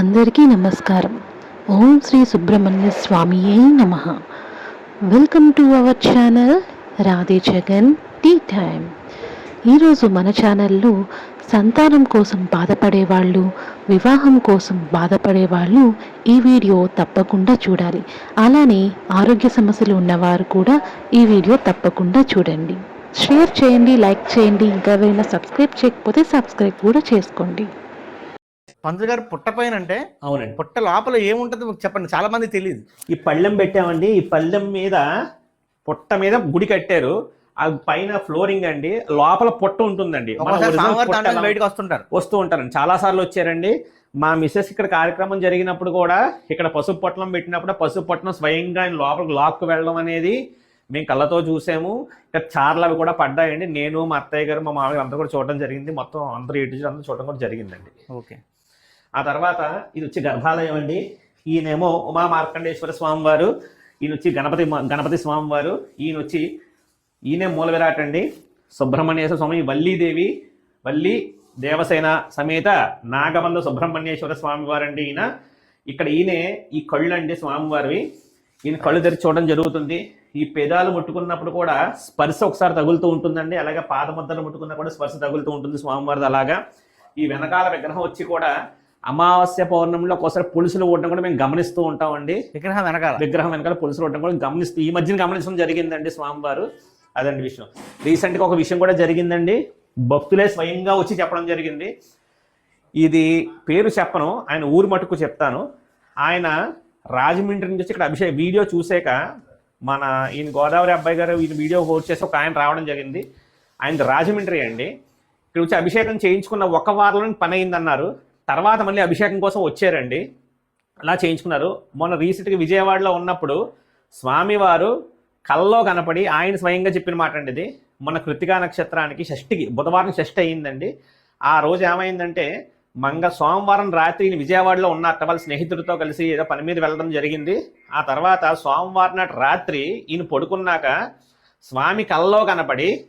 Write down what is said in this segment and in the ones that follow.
అందరికీ నమస్కారం. ఓం శ్రీ సుబ్రహ్మణ్య స్వామియే నమ. Welcome to our channel Radhe Jagan tea time. ఈరోజు మన ఛానల్లో సంతానం కోసం బాధపడే వాళ్ళు వివాహం కోసం బాధపడే వాళ్ళు ఈ వీడియో తప్పకుండా చూడాలి. అలానే ఆరోగ్య సమస్యలు ఉన్నవారు కూడా ఈ వీడియో తప్పకుండా చూడండి. షేర్ చేయండి లైక్ చేయండి ఇంకా ఎవరైనా సబ్స్క్రైబ్ చేయకపోతే సబ్స్క్రైబ్ కూడా చేసుకోండి. పంతులు గారు పుట్ట పైన అంటే అవునండి. పుట్ట లోపల ఏముంటుంది మాకు చెప్పండి. చాలా మంది తెలియదు ఈ పళ్ళెం పెట్టామండి. ఈ పళ్ళెం మీద పుట్ట మీద గుడి కట్టారు. ఆ పైన ఫ్లోరింగ్ అండి. లోపల పుట్ట ఉంటుందండి. మన ఒకసారి original స్వామివారు పుట్ట దాంట్లో ఎలా- బయటకు వస్తుంటారు. వస్తూ ఉంటారండి. చాలా సార్లు వచ్చారండి. మా మిస్సెస్ ఇక్కడ కార్యక్రమం జరిగినప్పుడు కూడా ఇక్కడ పసుపు పొట్లం పెట్టినప్పుడు ఆ పసుపు పొట్లం స్వయంగా ఆయన లోపలికి లాక్కు వెళ్ళడం అనేది మేము కళ్ళతో చూసాము. ఇక్కడ చార్లు అవి కూడా పడ్డాయండి. నేను మా అత్తయ్య గారు మా మామయ్య అంతా కూడా చూడడం జరిగింది. మొత్తం అందరూ ఇటు అందరూ చూడడం కూడా జరిగిందండి. ఓకే. ఆ తర్వాత ఇది వచ్చి గర్భాలయం అండి. ఈయనేమో ఉమా మార్కండేశ్వర స్వామి వారు ఈయన వచ్చి గణపతి మా- గణపతి స్వామి వారు ఈయన వచ్చి ఈయనే మూల విరాట్ అండి. సుబ్రహ్మణ్యేశ్వర స్వామి వల్లీదేవి వల్లి దేవసేన సమేత నాగమల్ల సుబ్రహ్మణ్యేశ్వర స్వామి వారండి ఈయన. ఇక్కడ ఈయనే ఈ కళ్ళు అండి స్వామివారివి. ఈయన కళ్ళు తెరిచి చూడడం జరుగుతుంది. ఈ పెదాలు ముట్టుకున్నప్పుడు కూడా స్పర్శ ఒకసారి తగులుతూ ఉంటుందండి. అలాగే పాదముద్దలు ముట్టుకున్నా కూడా స్పర్శ తగులుతూ ఉంటుంది స్వామివారిది అలాగా. ఈ వెనకాల విగ్రహం వచ్చి కూడా అమావాస్య పౌర్ణమిలో ఒకసారి పులుసులు ఉండడం కూడా మేము గమనిస్తూ ఉంటామండి. విగ్రహం వెనకాల. విగ్రహం వెనకాల పులుసులు ఉండడం కూడా గమనిస్తూ ఈ మధ్యన గమనించడం జరిగిందండి స్వామివారు. అదండి విషయం. రీసెంట్గా ఒక విషయం కూడా జరిగిందండి. భక్తులే స్వయంగా వచ్చి చెప్పడం జరిగింది. ఇది పేరు చెప్పను ఆయన ఊరు మటుకు చెప్తాను. ఆయన రాజమండ్రి నుంచి ఇక్కడ అభిషేక్ వీడియో చూసాక మన ఈయన గోదావరి అబ్బాయి గారు ఈయన వీడియో హోస్ట్ చేసి ఒక ఆయన రావడం జరిగింది. ఆయన రాజమండ్రి అండి. ఇక్కడ వచ్చి అభిషేకం చేయించుకున్న ఒక వారంలో పని అయిందన్నారు. తర్వాత మళ్ళీ అభిషేకం కోసం వచ్చారండి. అలా చేయించుకున్నారు. మొన్న రీసెంట్గా విజయవాడలో ఉన్నప్పుడు స్వామివారు కల్లో కనపడి ఆయన స్వయంగా చెప్పిన మాట అండి ఇది. మొన్న కృతికా నక్షత్రానికి షష్ఠికి బుధవారం షష్ఠి అయిందండి. ఆ రోజు ఏమైందంటే మంగ సోమవారం రాత్రి ఈయన విజయవాడలో ఉన్నట్ట వాళ్ళ స్నేహితుడితో కలిసి ఏదో పని మీద వెళ్ళడం జరిగింది. ఆ తర్వాత సోమవారం నాటి రాత్రి ఈయన పడుకున్నాక స్వామి కల్లో కనపడి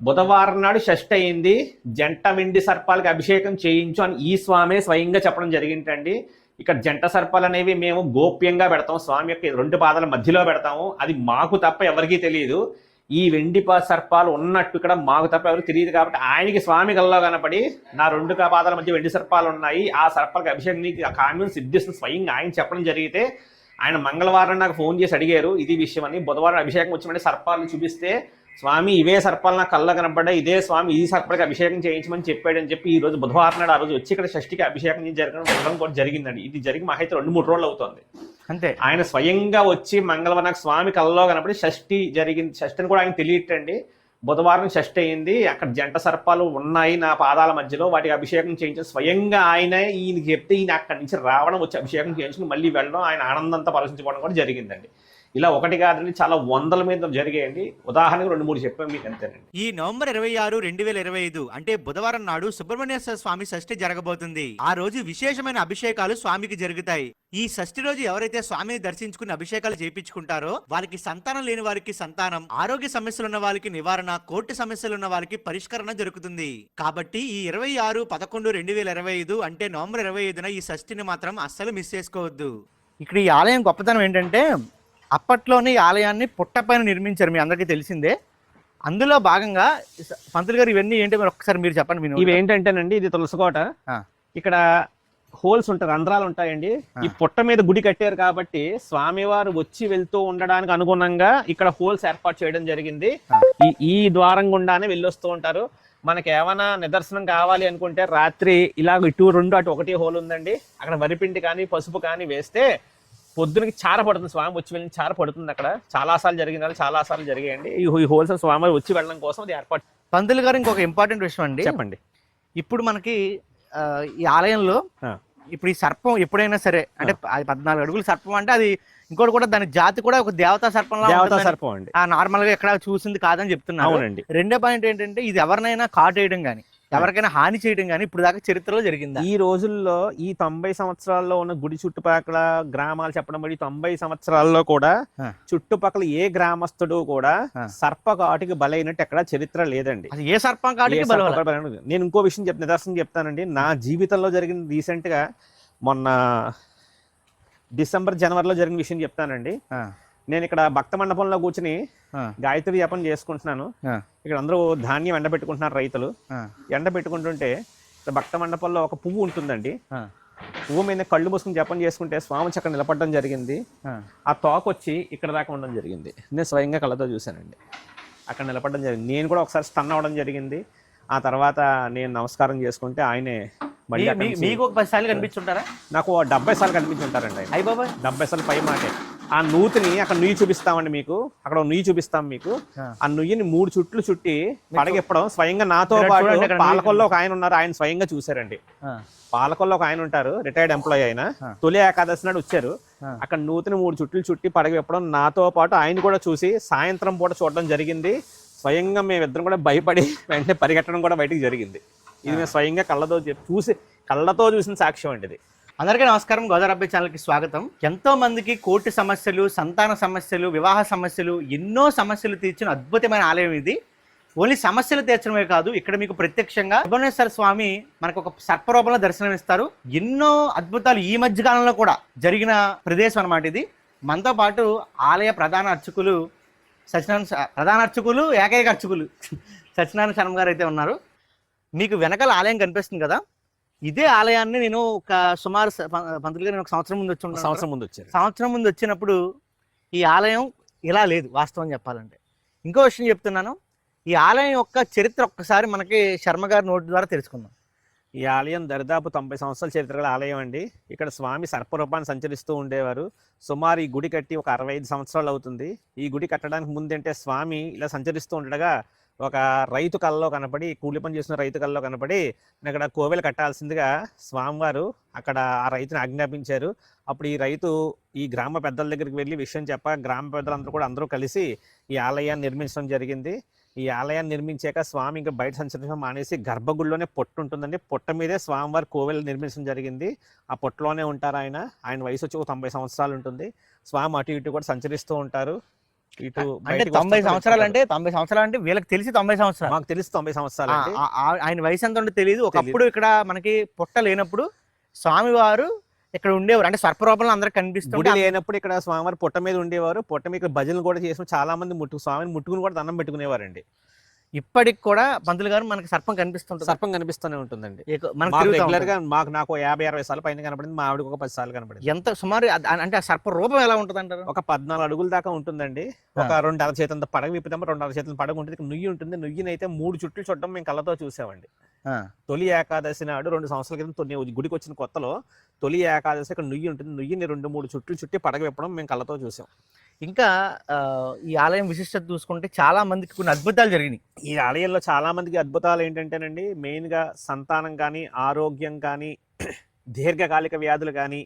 బుధవారం నాడు షష్ఠి అయింది. జంట వెండి సర్పాలకి అభిషేకం చేయించు అని ఈ స్వామే స్వయంగా చెప్పడం జరిగిందండి. ఇక్కడ జంట సర్పాలు అనేవి మేము గోప్యంగా పెడతాం. స్వామి యొక్క రెండు పాదాల మధ్యలో పెడతాము. అది మాకు తప్ప ఎవరికీ తెలియదు. ఈ వెండి సర్పాలు ఉన్నట్టు ఇక్కడ మాకు తప్ప ఎవరికి తెలియదు కాబట్టి ఆయనకి స్వామి కల్లో కనపడి నా రెండు పాదాల మధ్య వెండి సర్పాలు ఉన్నాయి. ఆ సర్పాలకు అభిషేకం నీకు ఆ కామ్యం సిద్ధిస్తుంది. స్వయంగా ఆయన చెప్పడం జరిగితే ఆయన మంగళవారం నాకు ఫోన్ చేసి అడిగారు. ఇది విషయం అని బుధవారం అభిషేకం వచ్చిన సర్పాలను చూపిస్తే స్వామి ఇవే సర్పాలు నాకు కళ్ళ కనపడ్డాయి ఇదే స్వామి ఈ సర్పలకి అభిషేకం చేయించమని చెప్పాడని చెప్పి ఈ రోజు బుధవారం నాడు ఆ రోజు వచ్చి ఇక్కడ షష్ఠికి అభిషేకం జరగడం కూడా జరిగిందండి. ఇది జరిగి మా రెండు మూడు రోజులు అవుతుంది. అంతే. ఆయన స్వయంగా వచ్చి మంగళవారం నాకు స్వామి కళ్ళలో కనపడి షష్ఠి జరిగింది షష్ఠిని కూడా ఆయన తెలియటండి బుధవారం షష్ఠి అయింది అక్కడ జంట సర్పాలు ఉన్నాయి నా పాదాల మధ్యలో వాటికి అభిషేకం చేయించిన స్వయంగా ఆయన ఈయన చెప్తే ఈయన అక్కడి నుంచి రావడం వచ్చి అభిషేకం చేయించుకుని మళ్ళీ వెళ్ళడం ఆయన ఆనందంతో పరచించుకోవడం కూడా జరిగిందండి. ఇలా ఒకటి కాదండి చాలా వందల మీద జరిగాయండి. ఉదాహరణకు రెండు మూడు చెప్పాను మీకు అంతేనండి. ఈ నవంబర్ ఇరవై ఆరు రెండు వేల ఇరవై ఐదు అంటే బుధవారం నాడు సుబ్రహ్మణ్యేశ్వర స్వామి షష్ఠి జరగబోతుంది. ఆ రోజు విశేషమైన అభిషేకాలు స్వామికి జరుగుతాయి. ఈ షష్ఠి రోజు ఎవరైతే స్వామిని దర్శించుకుని అభిషేకాలు చేయించుకుంటారో వారికి సంతానం లేని వారికి సంతానం ఆరోగ్య సమస్యలు ఉన్న వారికి నివారణ కోర్టు సమస్యలు ఉన్న వారికి పరిష్కరణ జరుగుతుంది కాబట్టి ఈ ఇరవై ఆరు పదకొండు రెండు వేల ఇరవై ఐదు అంటే నవంబర్ ఇరవై ఐదున ఈ షష్ఠిని మాత్రం అస్సలు మిస్ చేసుకోవద్దు. ఇక్కడ ఈ ఆలయం గొప్పతనం ఏంటంటే అప్పట్లోనే ఈ ఆలయాన్ని పుట్ట పైన నిర్మించారు మీ అందరికీ తెలిసిందే. అందులో భాగంగా పంతులు గారు ఇవన్నీ ఏంటి మరి ఒక్కసారి మీరు చెప్పండి మీరు ఇవి ఏంటంటేనండి ఇది తులసికోట. ఇక్కడ హోల్స్ ఉంటాయి రంధ్రాలు ఉంటాయండి. ఈ పుట్ట మీద గుడి కట్టారు కాబట్టి స్వామివారు వచ్చి వెళ్తూ ఉండడానికి అనుగుణంగా ఇక్కడ హోల్స్ ఏర్పాటు చేయడం జరిగింది. ఈ ఈ ద్వారం గుండానే వెళ్ళొస్తూ ఉంటారు. మనకి ఏమైనా నిదర్శనం కావాలి అనుకుంటే రాత్రి ఇలా ఇటు రెండు అటు ఒకటి హోల్ ఉందండి. అక్కడ వరిపిండి కానీ పసుపు కానీ వేస్తే పొద్దునకి చార పడుతుంది స్వామి వచ్చి వెళ్ళిన చార పడుతుంది అక్కడ. చాలా సార్లు జరిగింది చాలా సార్లు జరిగాయండి. ఈ ఈ హోల్స్ స్వామి వచ్చి వెళ్ళడం కోసం అది ఏర్పాటు పంతులు గారు ఇంకొక ఇంపార్టెంట్ విషయం అండి. చెప్పండి. ఇప్పుడు మనకి ఈ ఆలయంలో. ఇప్పుడు ఈ సర్పం ఎప్పుడైనా సరే అంటే అది పద్నాలుగు అడుగుల సర్పం అంటే అది ఇంకోటి కూడా దాని జాతి కూడా ఒక దేవతా సర్పం దేవతా సర్పం అండి. ఆ నార్మల్గా ఎక్కడ చూసింది కాదని చెప్తున్నారు. అవునండి. రెండో పాయింట్ ఏంటంటే ఇది ఎవరినైనా కాటేయడం కానీ ఎవరికైనా హాని చేయడం కానీ ఇప్పుడు దాకా చరిత్రలో జరిగిందా? ఈ రోజుల్లో ఈ తొంభై సంవత్సరాల్లో ఉన్న గుడి చుట్టుపక్కల గ్రామాలు చెప్పడం బట్టి తొంభై సంవత్సరాల్లో కూడా. చుట్టుపక్కల ఏ గ్రామస్తుడు కూడా. సర్ప కాటికి బలైనట్టు ఎక్కడ చరిత్ర లేదండి. ఏ సర్పం ఏ కాటికి సర్ప బలవాల కాటికి బలైనట్టు. నేను ఇంకో విషయం చెప్ నిదర్శనం చెప్తానండి. నా జీవితంలో జరిగిన రీసెంట్గా మొన్న డిసెంబర్ జనవరిలో జరిగిన విషయం చెప్తానండి. నేను ఇక్కడ భక్త మండపంలో కూర్చుని గాయత్రి జపం చేసుకుంటున్నాను. ఇక్కడ అందరూ ధాన్యం ఎండబెట్టుకుంటున్నారు రైతులు. ఆ, ఎండబెట్టుకుంటుంటే ఇక్కడ భక్త మండపంలో ఒక పువ్వు ఉంటుందండి. పువ్వు మీద కళ్ళు మూసుకుని జపం చేసుకుంటే స్వామి చక్కర నిలబడడం జరిగింది. ఆ. తోక వచ్చి ఇక్కడ దాకా ఉండడం జరిగింది. నేను స్వయంగా కళ్ళతో చూశానండి. అక్కడ నిలబడడం జరిగింది. నేను కూడా ఒకసారి స్టన్ అవ్వడం జరిగింది. ఆ తర్వాత నేను నమస్కారం చేసుకుంటే ఆయనే మళ్ళీ మీకు ఒక పది సార్లు కనిపించుంటారా? నాకు డెబ్బై సార్లు కనిపించుంటారండి అయ్యి బాబాయ్. డెబ్బై సార్లు పై మాటే. ఆ నూతిని అక్కడ నుయ్యి చూపిస్తామండి మీకు. అక్కడ నుయ్యి చూపిస్తాం మీకు. ఆ. నుయ్యిని మూడు చుట్లు చుట్టి పడగెప్పడం. స్వయంగా నాతో పాటు పాలకొల్లో ఒక ఆయన ఉన్నారు. ఆయన స్వయంగా చూశారండి. ఆ, పాలకొల్లో ఒక ఆయన ఉంటారు. రిటైర్డ్ ఎంప్లాయీ ఆయన. తొలి ఏకాదశి నాడు వచ్చారు. అక్కడ నూతిని మూడు చుట్లు చుట్టి పడగ విప్పడం నాతో పాటు ఆయన కూడా చూసి సాయంత్రం పూట చూడడం జరిగింది. స్వయంగా మేమిద్దరం కూడా భయపడి వెంటనే పరిగెట్టడం కూడా బయటికి జరిగింది. ఇది మేము స్వయంగా కళ్ళతో చూసి కళ్ళతో చూసిన సాక్ష్యం అండి ఇది. అందరికీ నమస్కారం. గోదావరి అబ్బాయి ఛానల్కి స్వాగతం. ఎంతో మందికి కోర్టు సమస్యలు సంతాన సమస్యలు వివాహ సమస్యలు ఎన్నో సమస్యలు తీర్చిన అద్భుతమైన ఆలయం ఇది. ఓన్లీ సమస్యలు తీర్చడమే కాదు ఇక్కడ మీకు ప్రత్యక్షంగా భువనేశ్వర స్వామి మనకు ఒక సర్పరూపంలో దర్శనమిస్తారు. ఎన్నో అద్భుతాలు ఈ మధ్య కాలంలో కూడా జరిగిన ప్రదేశం అన్నమాట ఇది. మనతో పాటు ఆలయ ప్రధాన అర్చకులు సత్యనారాయణ ప్రధాన అర్చకులు ఏకైక అర్చకులు సత్యనారాయణ శర్మ గారు అయితే ఉన్నారు. మీకు వెనకాల ఆలయం కనిపిస్తుంది కదా? ఇదే ఆలయాన్ని నేను ఒక సుమారు స- ప- పంతులు గారు నేను ఒక సంవత్సరం ముందు వచ్చి. సంవత్సరం ముందు వచ్చారు. సంవత్సరం ముందు వచ్చినప్పుడు ఈ ఆలయం ఇలా లేదు వాస్తవం చెప్పాలంటే. ఇంకో విషయం చెప్తున్నాను ఈ ఆలయం యొక్క చరిత్ర ఒక్కసారి మనకి శర్మ గారి నోటి ద్వారా తెలుసుకుందాం. ఈ ఆలయం దరిదాపు తొంభై సంవత్సరాల చరిత్ర గల ఆలయం అండి. ఇక్కడ స్వామి సర్పరూపాన్ని సంచరిస్తూ ఉండేవారు. సుమారు ఈ గుడి కట్టి ఒక అరవై ఐదు సంవత్సరాలు అవుతుంది. ఈ గుడి కట్టడానికి ముందంటే స్వామి ఇలా సంచరిస్తూ ఉండగా ఒక రైతు కళ్ళలో కనపడి కూలి పని చేసిన రైతు కళ్ళలో కనపడి "నేను ఇక్కడ కోవెలు కట్టాల్సిందిగా స్వామివారు అక్కడ ఆ రైతుని ఆజ్ఞాపించారు. అప్పుడు ఈ రైతు ఈ గ్రామ పెద్దల దగ్గరికి వెళ్ళి విషయం చెప్ప గ్రామ పెద్దలందరూ కూడా అందరూ కలిసి ఈ ఆలయాన్ని నిర్మించడం జరిగింది. ఈ ఆలయాన్ని నిర్మించాక స్వామి ఇంకా బయట సంచరించడం మానేసి గర్భగుడిలోనే పొట్టు ఉంటుందండి. పొట్ట మీదే స్వామివారి కోవెలు నిర్మించడం జరిగింది. ఆ పొట్టలోనే ఉంటారు ఆయన. ఆయన వయసు వచ్చి ఒక తొంభై సంవత్సరాలు ఉంటుంది. స్వామి అటు ఇటు కూడా సంచరిస్తూ ఉంటారు. ఇటు అంటే తొంభై సంవత్సరాలు. అంటే తొంభై సంవత్సరాలు అంటే వీళ్ళకి తెలిసి తొంభై సంవత్సరాలు. మాకు తెలిసి తొంభై సంవత్సరాలు ఆయన వయసు ఎంత ఉందో తెలియదు ఒకప్పుడు ఇక్కడ మనకి పుట్ట లేనప్పుడు స్వామివారు ఇక్కడ ఉండేవారు. అంటే సర్పరూపంలో అందరికి గుడి కనిపిస్తుంటే లేనప్పుడు ఇక్కడ స్వామివారి పొట్ట మీద ఉండేవారు. పొట్ట మీద ఇక్కడ భజనలు కూడా చేసిన చాలా మంది ముట్టు స్వామిని ముట్టుకుని కూడా దండం పెట్టుకునేవారండి. ఇప్పటికి కూడా పంతులు గారు మనకి సర్పం కనిపిస్తుంటుంది? సర్పం కనిపిస్తూనే ఉంటుందండి. రెగ్యులర్. గా మాకు నాకు యాభై అరవై సార్లు పైన కనపడింది మా ఆవిడకి ఒక పది సార్లు కనపడింది. ఎంత సుమారు అంటే ఆ సర్ప రూపం ఎలా ఉంటుంది అంటారు ఒక పద్నాలుగు అడుగుల దాకా ఉంటుందండి. ఒక రెండు అర చేతులతో పడగ విప్పుతాము రెండు అర చేతుల పడగ ఉంటుంది. నుయ్యి ఉంటుంది. నుయ్యిని అయితే మూడు చుట్లు చూడడం మేము కళ్ళతో చూసామండి. తొలి ఏకాదశి నాడు రెండు సంవత్సరాల క్రితం తొలి గుడికి వచ్చిన కొత్తలో తొలి ఏకాదశి ఇక్కడ నుయ్యి ఉంటుంది. నుయ్యిని రెండు మూడు చుట్టూ చుట్టి పడగ విప్పడం మేము కళ్ళతో చూసాం. ఇంకా ఈ ఆలయం విశిష్టత చూసుకుంటే చాలా మందికి కొన్ని అద్భుతాలు జరిగినాయి. ఈ ఆలయంలో చాలా మందికి అద్భుతాలు ఏంటంటేనండి మెయిన్గా సంతానం కానీ ఆరోగ్యం కానీ దీర్ఘకాలిక వ్యాధులు కానీ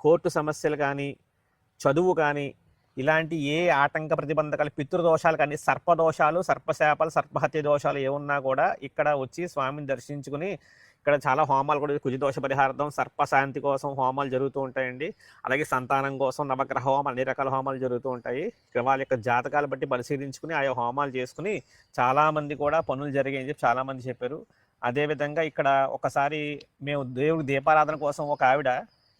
కోర్టు సమస్యలు కానీ చదువు కానీ ఇలాంటి ఏ ఆటంక ప్రతిబంధకాలు పితృదోషాలు కానీ సర్పదోషాలు సర్పశాపాలు సర్పహత్య దోషాలు ఏమున్నా కూడా ఇక్కడ వచ్చి స్వామిని దర్శించుకుని ఇక్కడ చాలా హోమాలు కూడా కుజిదోష పరిహార్థం సర్పశాంతి కోసం హోమాలు జరుగుతూ ఉంటాయండి. అలాగే సంతానం కోసం నవగ్రహ హోమాలు అన్ని రకాల హోమాలు జరుగుతూ ఉంటాయి. ఇక్కడ వాళ్ళ యొక్క జాతకాలు బట్టి పరిశీలించుకుని ఆయా హోమాలు చేసుకుని చాలామంది కూడా పనులు జరిగాయని చెప్పి చాలామంది చెప్పారు. అదేవిధంగా ఇక్కడ ఒకసారి మేము దేవుడి దీపారాధన కోసం ఒక ఆవిడ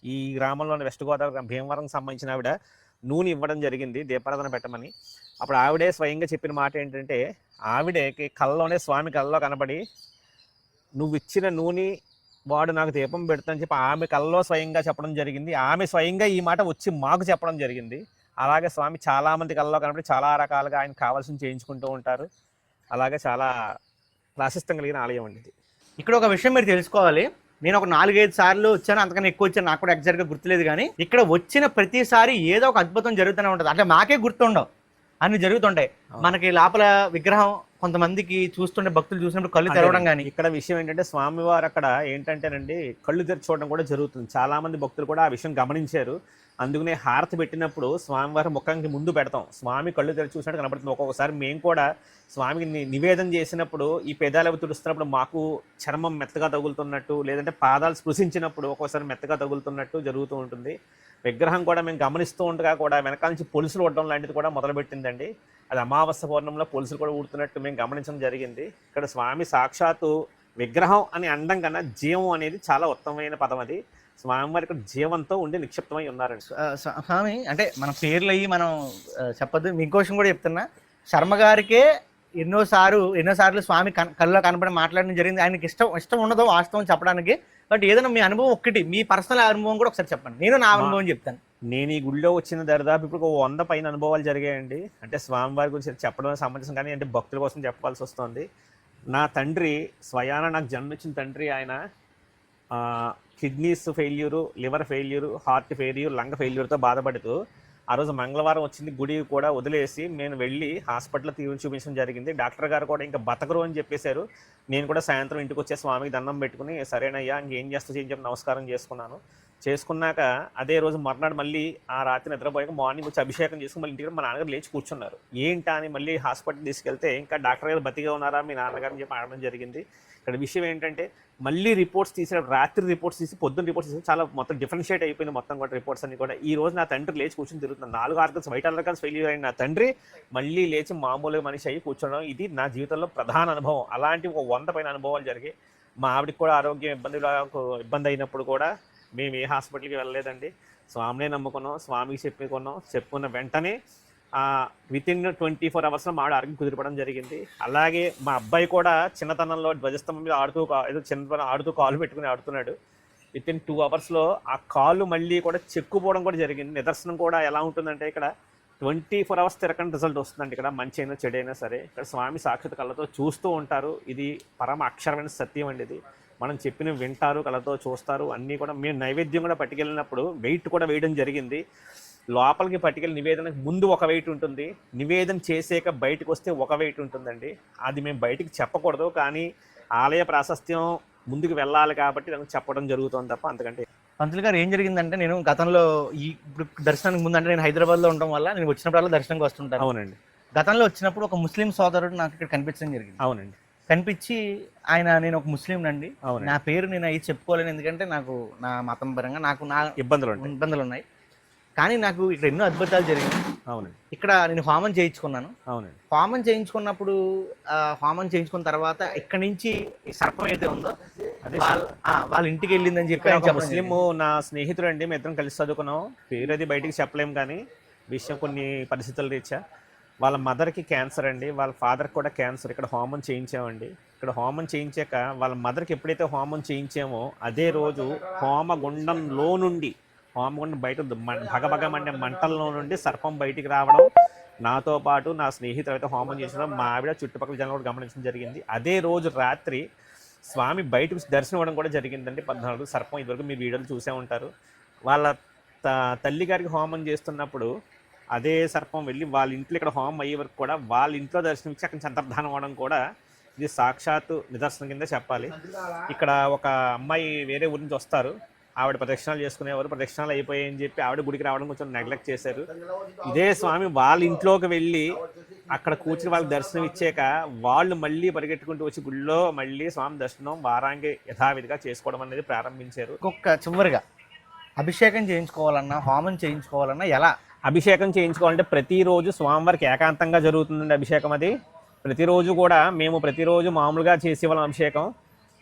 ఈ గ్రామంలోని వెస్ట్ గోదావరి భీమవరం సంబంధించిన ఆవిడ నూనె ఇవ్వడం జరిగింది దీపారాధన పెట్టమని. అప్పుడు ఆవిడే స్వయంగా చెప్పిన మాట ఏంటంటే ఆవిడకి కళ్ళలోనే స్వామి కళ్ళలో కనబడి నువ్వు ఇచ్చిన నూనె వాడు నాకు దీపం పెడతాని చెప్పి ఆమె కళ్ళలో స్వయంగా చెప్పడం జరిగింది. ఆమె స్వయంగా ఈ మాట వచ్చి మాకు చెప్పడం జరిగింది. అలాగే స్వామి చాలా మంది కళ్ళలో కనబడి చాలా రకాలుగా ఆయన కావాల్సిన చేయించుకుంటూ ఉంటారు. అలాగే చాలా ప్రాశస్తం కలిగిన ఆలయం అండి ఇది. ఇక్కడ ఒక విషయం మీరు తెలుసుకోవాలి. నేను ఒక నాలుగైదు సార్లు వచ్చాను అంతకన్నా ఎక్కువ వచ్చాను నాకు కూడా ఎగ్జాక్ట్గా గుర్తులేదు కానీ ఇక్కడ వచ్చిన ప్రతిసారి ఏదో ఒక అద్భుతం జరుగుతూనే ఉంటుంది. అంటే మాకే గుర్తుండవు. అన్ని జరుగుతుంటాయి. మనకి లోపల విగ్రహం కొంతమందికి చూస్తుంటే భక్తులు చూసినప్పుడు కళ్ళు తెరవడం కానీ ఇక్కడ విషయం ఏంటంటే స్వామివారు అక్కడ ఏంటంటేనండి కళ్ళు తెరిచి చూడడం కూడా జరుగుతుంది. చాలా మంది భక్తులు కూడా ఆ విషయం గమనించారు. అందుకనే హారతి పెట్టినప్పుడు స్వామివారి ముఖానికి ముందు పెడతాం. స్వామి కళ్ళు తెరిచి చూసినట్టు కనబడుతుంది ఒక్కొక్కసారి మేము కూడా స్వామికి నివేదన చేసినప్పుడు ఈ పెదాలు తుడుస్తున్నప్పుడు మాకు చర్మం మెత్తగా తగులుతున్నట్టు లేదంటే పాదాలు స్పృశించినప్పుడు ఒక్కోసారి మెత్తగా తగులుతున్నట్టు జరుగుతూ ఉంటుంది. విగ్రహం కూడా మేము గమనిస్తూ ఉండగా కూడా వెనకాల నుంచి పొలుసులు ఉండడం లాంటిది కూడా మొదలుపెట్టిందండి. అది అమావాస్య పౌర్ణంలో పొలుసులు కూడా ఊడుతున్నట్టు మేము గమనించడం జరిగింది. ఇక్కడ స్వామి సాక్షాత్తు విగ్రహం అని అనడం కన్నా జీవం అనేది చాలా ఉత్తమమైన పదం అది. స్వామివారి జీవంతో ఉండి నిక్షిప్తమై ఉన్నారండి. స్వామి అంటే మన పేర్లు అయ్యి మనం చెప్పొద్దు. విషయం కూడా చెప్తున్నా. శర్మ గారికే ఎన్నోసార్లు ఎన్నోసార్లు స్వామి కన్ కళ్ళలో కనపడి మాట్లాడడం జరిగింది. ఆయనకి ఇష్టం ఇష్టం ఉండదు వాస్తవం చెప్పడానికి. బట్ ఏదైనా మీ అనుభవం ఒక్కటి మీ పర్సనల్ అనుభవం కూడా ఒకసారి చెప్పండి. నేను నా అనుభవం చెప్తాను. నేను ఈ గుడిలో వచ్చిన దరిదాపు ఇప్పుడు ఒక వంద పైన అనుభవాలు జరిగాయండి. అంటే స్వామివారి గురించి చెప్పడం సంబంధించిన కానీ అంటే భక్తుల కోసం చెప్పాల్సి వస్తుంది. నా తండ్రి స్వయాన నాకు జన్మించిన తండ్రి ఆయన kidneys failure liver failure heart failure lung ఫెయిల్యూర్తో బాధపడుతూ ఆ రోజు మంగళవారం వచ్చింది గుడి కూడా వదిలేసి నేను వెళ్ళి హాస్పిటల్లో తీరు చూపించడం జరిగింది. డాక్టర్ గారు కూడా ఇంకా బతకరు అని చెప్పేశారు. నేను కూడా సాయంత్రం ఇంటికి వచ్చే స్వామికి దండం పెట్టుకుని సరేనయ్యా ఇంకేం చేస్తా అని చెప్పి నమస్కారం చేసుకున్నాను. చేసుకున్నాక అదే రోజు మర్నాడు మళ్ళీ ఆ రాత్రి నిద్రపోయాక మార్నింగ్ వచ్చి అభిషేకం చేసుకుని మళ్ళీ ఇంటికి మా నాన్నగారు లేచి కూర్చున్నారు. ఏంటా అని మళ్ళీ హాస్పిటల్ తీసుకెళ్తే ఇంకా డాక్టర్ గారు బతిగా ఉన్నారా? మీ నాన్నగారు చెప్పి అడగడం జరిగింది. ఇక్కడ విషయం ఏంటంటే మళ్ళీ రిపోర్ట్స్ తీసిన రాత్రి రిపోర్ట్స్ తీసి పొద్దున్న రిపోర్ట్స్ తీసి చాలా మొత్తం డిఫరెన్షియేట్ అయిపోయింది మొత్తం కూడా రిపోర్ట్స్ అన్ని కూడా. ఈ రోజు నా తండ్రి లేచి కూర్చొని తిరుగుతున్నాను నాలుగు ఆర్గన్స్ వైట్ ఆర్గన్స్ ఫెయిల్యూర్ అయిన నా తండ్రి మళ్ళీ లేచి మామూలుగా మనిషి అయ్యి కూర్చోవడం ఇది నా జీవితంలో ప్రధాన అనుభవం. అలాంటి ఒక వంద పైన అనుభవాలు జరిగాయి. మా ఆవిడకి కూడా ఆరోగ్యం ఇబ్బంది ఇబ్బంది అయినప్పుడు కూడా మేము ఏ హాస్పిటల్కి వెళ్ళలేదండి. స్వామినే నమ్ముకున్నాం స్వామికి చెప్పుకున్నాం. చెప్పుకున్న వెంటనే విత్ ఇన్ ట్వంటీ ఫోర్ అవర్స్లో మా ఆడ ఆరోగ్యం కుదిరిపడం జరిగింది. అలాగే మా అబ్బాయి కూడా చిన్నతనంలో ధ్వజస్తంభం మీద ఆడుతూ ఏదో చిన్నతనం ఆడుతూ కాలు పెట్టుకుని ఆడుతున్నాడు. విత్ ఇన్ టూ అవర్స్లో ఆ కాలు మళ్ళీ కూడా చెక్కుపోవడం కూడా జరిగింది. నిదర్శనం కూడా ఎలా ఉంటుందంటే ఇక్కడ ట్వంటీ ఫోర్ అవర్స్ తిరగని రిజల్ట్ వస్తుందండి ఇక్కడ. మంచి అయినా చెడైనా సరే. ఇక్కడ స్వామి సాక్షాత్ కళ్ళతో చూస్తూ ఉంటారు. ఇది పరమ అక్షరమైన సత్యం అండి ఇది. మనం చెప్పిన వింటారు కళ్ళతో చూస్తారు అన్నీ కూడా మేము నైవేద్యం కూడా పట్టుకెళ్ళినప్పుడు వెయిట్ కూడా వేయడం జరిగింది. లోపలికి పట్టుకెళ్ళి నివేదనకు ముందు ఒక వెయిట్ ఉంటుంది. నివేదన చేసాక బయటకు వస్తే ఒక వెయిట్ ఉంటుందండి. అది మేము బయటికి చెప్పకూడదు కానీ ఆలయ ప్రాశస్త్యం ముందుకు వెళ్ళాలి కాబట్టి దానికి చెప్పడం జరుగుతుంది తప్ప అంతకంటే పంతులు గారు ఏం జరిగిందంటే నేను గతంలో ఈ ఇప్పుడు దర్శనానికి ముందు అంటే నేను హైదరాబాద్లో ఉండడం వల్ల నేను వచ్చినప్పుడల్లా దర్శనంకి వస్తుంటాను. అవునండి. గతంలో వచ్చినప్పుడు ఒక ముస్లిం సోదరుడు నాకు ఇక్కడ కనిపించడం జరిగింది. అవునండి. కనిపించి ఆయన నేను ఒక ముస్లిం అవునండి. నా పేరు నేను అవి చెప్పుకోలేను ఎందుకంటే నాకు నా మతం పరంగా నాకు నా ఇబ్బందులు ఇబ్బందులు ఉన్నాయి. కానీ నాకు ఇక్కడ ఎన్నో అద్భుతాలు జరిగాయి. అవునండి. ఇక్కడ నేను హోమం చేయించుకున్నాను. అవునండి. హోమం చేయించుకున్నప్పుడు హోమం చేయించుకున్న తర్వాత ఇక్కడ నుంచి సర్పం అయితే ఉందో అదే వాళ్ళ ఇంటికి వెళ్ళిందని చెప్పి ముస్లిం. నా స్నేహితుడు అండి మేము ఇద్దరం కలిసి చదువుకున్నాం. పేరు అది బయటికి చెప్పలేం కానీ విషయం కొన్ని పరిస్థితుల రీత్యా వాళ్ళ మదర్కి క్యాన్సర్ అండి. వాళ్ళ ఫాదర్కి కూడా క్యాన్సర్. ఇక్కడ హోమం చేయించామండి. ఇక్కడ హోమం చేయించాక వాళ్ళ మదర్కి ఎప్పుడైతే హోమం చేయించామో అదే రోజు హోమగుండంలో నుండి హోమగుండం బయట భగభగమండే మంటల్లో నుండి సర్పం బయటికి రావడం నాతో పాటు నా స్నేహితులు అయితే హోమం చేసిన మా ఆవిడ చుట్టుపక్కల జనం కూడా గమనించడం జరిగింది. అదే రోజు రాత్రి స్వామి బయటకు దర్శనం ఇవ్వడం కూడా జరిగిందండి. పద్నాలుగు సర్పం ఇదివరకు మీరు వీడియోలు చూసే ఉంటారు. వాళ్ళ త- తల్లి గారికి హోమం చేస్తున్నప్పుడు అదే సర్పం వెళ్ళి వాళ్ళ ఇంట్లో ఇక్కడ హోమం అయ్యే వరకు కూడా వాళ్ళ ఇంట్లో దర్శనం ఇచ్చి అక్కడ అంతర్ధానం అవ్వడం కూడా ఇది సాక్షాత్తు నిదర్శనం కింద చెప్పాలి. ఇక్కడ ఒక అమ్మాయి వేరే ఊరి నుంచి వస్తారు. ఆవిడ ప్రదక్షిణాలు చేసుకునేవారు. ప్రదక్షిణాలు అయిపోయాయని చెప్పి ఆవిడ గుడికి రావడం కొంచెం నెగ్లెక్ట్ చేశారు. ఇదే స్వామి వాళ్ళ ఇంట్లోకి వెళ్ళి అక్కడ కూర్చుని వాళ్ళకి దర్శనం ఇచ్చాక వాళ్ళు మళ్ళీ పరిగెట్టుకుంటూ వచ్చి గుళ్ళో మళ్ళీ స్వామి దర్శనం వారాంగి యథావిధిగా చేసుకోవడం అనేది ప్రారంభించారు. ఒక్కొక్క చివరిగా అభిషేకం చేయించుకోవాలన్నా హోమం చేయించుకోవాలన్నా ఎలా? అభిషేకం చేయించుకోవాలంటే ప్రతిరోజు స్వామివారికి ఏకాంతంగా జరుగుతుందండి అభిషేకం అది. ప్రతిరోజు కూడా మేము ప్రతిరోజు మామూలుగా చేసేవాళ్ళం అభిషేకం.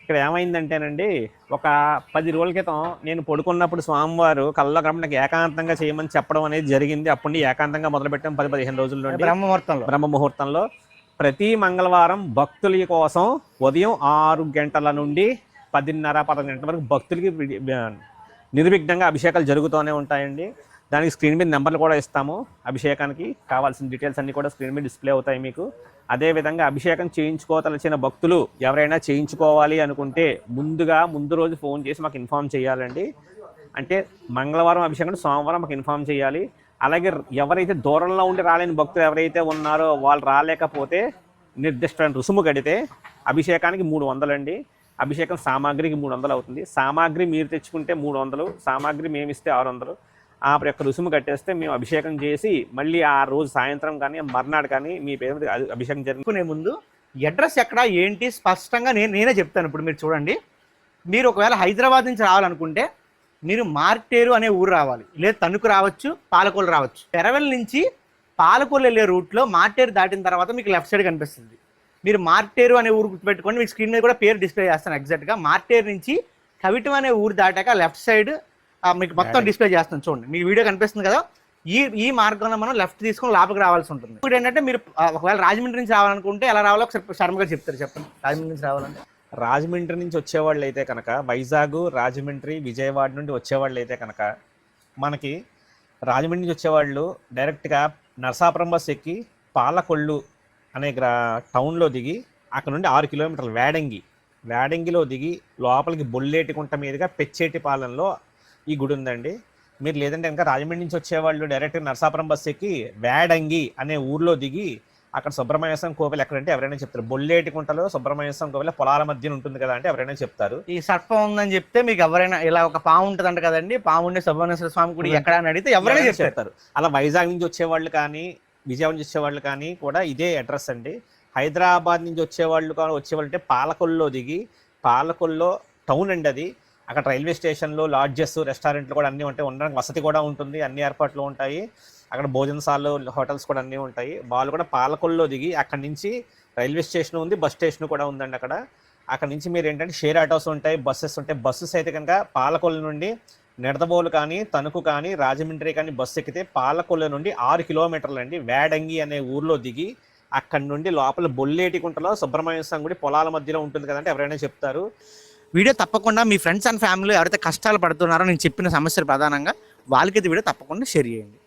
ఇక్కడ ఏమైందంటేనండి ఒక పది రోజుల క్రితం నేను పడుకున్నప్పుడు స్వామివారు కళ్ళలో కనపడి నాకు ఏకాంతంగా చేయమని చెప్పడం అనేది జరిగింది. అప్పటి నుండి ఏకాంతంగా మొదలుపెట్టాం పది పదిహేను రోజుల నుండి. బ్రహ్మముహూర్తంలో. బ్రహ్మ ముహూర్తంలో ప్రతి మంగళవారం భక్తుల కోసం ఉదయం ఆరు గంటల నుండి పదిన్నర పదకొండు గంటల వరకు భక్తులకి నిర్విఘ్నంగా అభిషేకాలు జరుగుతూనే ఉంటాయండి. దానికి స్క్రీన్ మీద నెంబర్లు కూడా ఇస్తాము. అభిషేకానికి కావాల్సిన డీటెయిల్స్ అన్నీ కూడా స్క్రీన్ మీద డిస్ప్లే అవుతాయి మీకు. అదేవిధంగా అభిషేకం చేయించుకోదలచిన భక్తులు ఎవరైనా చేయించుకోవాలి అనుకుంటే ముందుగా ముందు రోజు ఫోన్ చేసి మాకు ఇన్ఫామ్ చేయాలండి. అంటే మంగళవారం అభిషేకం సోమవారం మాకు ఇన్ఫామ్ చేయాలి. అలాగే ఎవరైతే దూరంలో ఉండి రాలేని భక్తులు ఎవరైతే ఉన్నారో వాళ్ళు రాలేకపోతే నిర్దిష్టమైన రుసుము కడితే అభిషేకానికి మూడు వందలండి అభిషేకం సామాగ్రికి మూడు వందలు అవుతుంది. సామాగ్రి మీరు తెచ్చుకుంటే మూడు వందలు సామాగ్రి మేమిస్తే ఆరు వందలు. ఆ యొక్క రుసుము కట్టేస్తే మేము అభిషేకం చేసి మళ్ళీ ఆ రోజు సాయంత్రం కానీ మర్నాడు కానీ మీ పేరు మీద అభిషేకం జరుపుకునే ముందు అడ్రస్ ఎక్కడ ఏంటి? స్పష్టంగా నేను నేనే చెప్తాను ఇప్పుడు మీరు చూడండి. మీరు ఒకవేళ హైదరాబాద్ నుంచి రావాలనుకుంటే మీరు మార్టేరు అనే ఊరు రావాలి. లేదా తణుకు రావచ్చు పాలకొల్లు రావచ్చు. పెరవెల్ నుంచి పాలకొల్లు వెళ్ళే రూట్లో మార్టేరు దాటిన తర్వాత మీకు లెఫ్ట్ సైడ్ కనిపిస్తుంది. మీరు మార్టేరు అనే ఊరు గుర్తుపెట్టుకోండి మీకు స్క్రీన్ మీద కూడా పేరు డిస్ప్లే చేస్తాను ఎగ్జాక్ట్గా. మార్టేరు నుంచి కవిటం అనే ఊరు దాటాక లెఫ్ట్ సైడ్ మీకు మొత్తం డిస్ప్లే చేస్తాను చూడండి. మీకు వీడియో కనిపిస్తుంది కదా ఈ ఈ మార్గంలో మనం లెఫ్ట్ తీసుకొని లోపలికి రావాల్సి ఉంటుంది. ఇప్పుడు ఏంటంటే మీరు ఒకవేళ రాజమండ్రి నుంచి రావాలనుకుంటే ఎలా రావాలో ఒకసారి శర్మ గారు చెప్తారు చెప్పండి. రాజమండ్రి నుంచి రావాలంటే. రాజమండ్రి నుంచి వచ్చేవాళ్ళు అయితే కనుక వైజాగ్ రాజమండ్రి విజయవాడ నుండి వచ్చేవాళ్ళు అయితే కనుక మనకి రాజమండ్రి నుంచి వచ్చేవాళ్ళు డైరెక్ట్గా నరసాపురం బస్ ఎక్కి పాలకొల్లు అనే గ్రా టౌన్లో దిగి అక్కడ నుండి ఆరు కిలోమీటర్లు వేడంగి వేడంగిలో దిగి లోపలికి బొల్లేటికుంట మీదుగా పెచ్చేటిపాలెంలో ఈ గుడి ఉందండి. మీరు లేదంటే కనుక రాజమండ్రి నుంచి వచ్చేవాళ్ళు డైరెక్ట్ నరసాపురం బస్ ఎక్కి వేడంగి అనే ఊర్లో దిగి అక్కడ సుబ్రహ్మణ్య స్వామి కోవిల్ ఎక్కడంటే ఎవరైనా చెప్తారు. బొల్లేటికుంటలో సుబ్రహ్మణ్య స్వామి కోవిల్ పొలాల మధ్యన ఉంటుంది కదా అంటే ఎవరైనా చెప్తారు. ఈ సర్పం ఉందని చెప్తే మీకు ఎవరైనా ఇలా ఒక పాము ఉంటుందంట కదండి. పాము ఉండే సుబ్రహ్మణ్యేశ్వర స్వామి గుడి ఎక్కడ అని అడిగితే ఎవరైనా చెప్తారు. చెప్తారు. అలా వైజాగ్ నుంచి వచ్చేవాళ్ళు కానీ విజయవాడ నుంచి వచ్చేవాళ్ళు కానీ కూడా ఇదే అడ్రస్ అండి. హైదరాబాద్ నుంచి వచ్చేవాళ్ళు కానీ వచ్చేవాళ్ళు అంటే పాలకొల్లో దిగి పాలకొల్లో టౌన్ అండి అది. అక్కడ రైల్వే స్టేషన్లో లాడ్జెస్ రెస్టారెంట్లు కూడా అన్నీ ఉంటాయి ఉండడానికి వసతి కూడా ఉంటుంది. అన్ని ఏర్పాట్లు ఉంటాయి. అక్కడ భోజనశాలలు హోటల్స్ కూడా అన్నీ ఉంటాయి. వాళ్ళు కూడా పాలకొల్లో దిగి అక్కడి నుంచి రైల్వే స్టేషన్ ఉంది బస్ స్టేషన్ కూడా ఉందండి అక్కడ. అక్కడ నుంచి మీరు ఏంటంటే షేర్ ఆటోస్ ఉంటాయి బస్సెస్ ఉంటాయి. బస్సెస్ అయితే కనుక పాలకొల్లు నుండి నిడదబోలు కానీ తణుకు కానీ రాజమండ్రి కానీ బస్సు ఎక్కితే పాలకొల్లు నుండి ఆరు కిలోమీటర్లు అండి. వేడంగి అనే ఊర్లో దిగి అక్కడి నుండి లోపల బొల్లేటికుంటలో సుబ్రహ్మణ్య స్వామి గుడి పొలాల మధ్యలో ఉంటుంది కదంటే ఎవరైనా చెప్తారు. వీడియో తప్పకుండా మీ ఫ్రెండ్స్ అండ్ ఫ్యామిలీ ఎవరైతే కష్టాలు పడుతున్నారో నేను చెప్పిన సమస్యలు ప్రధానంగా వాళ్ళకి వీడియో తప్పకుండా షేర్ చేయండి.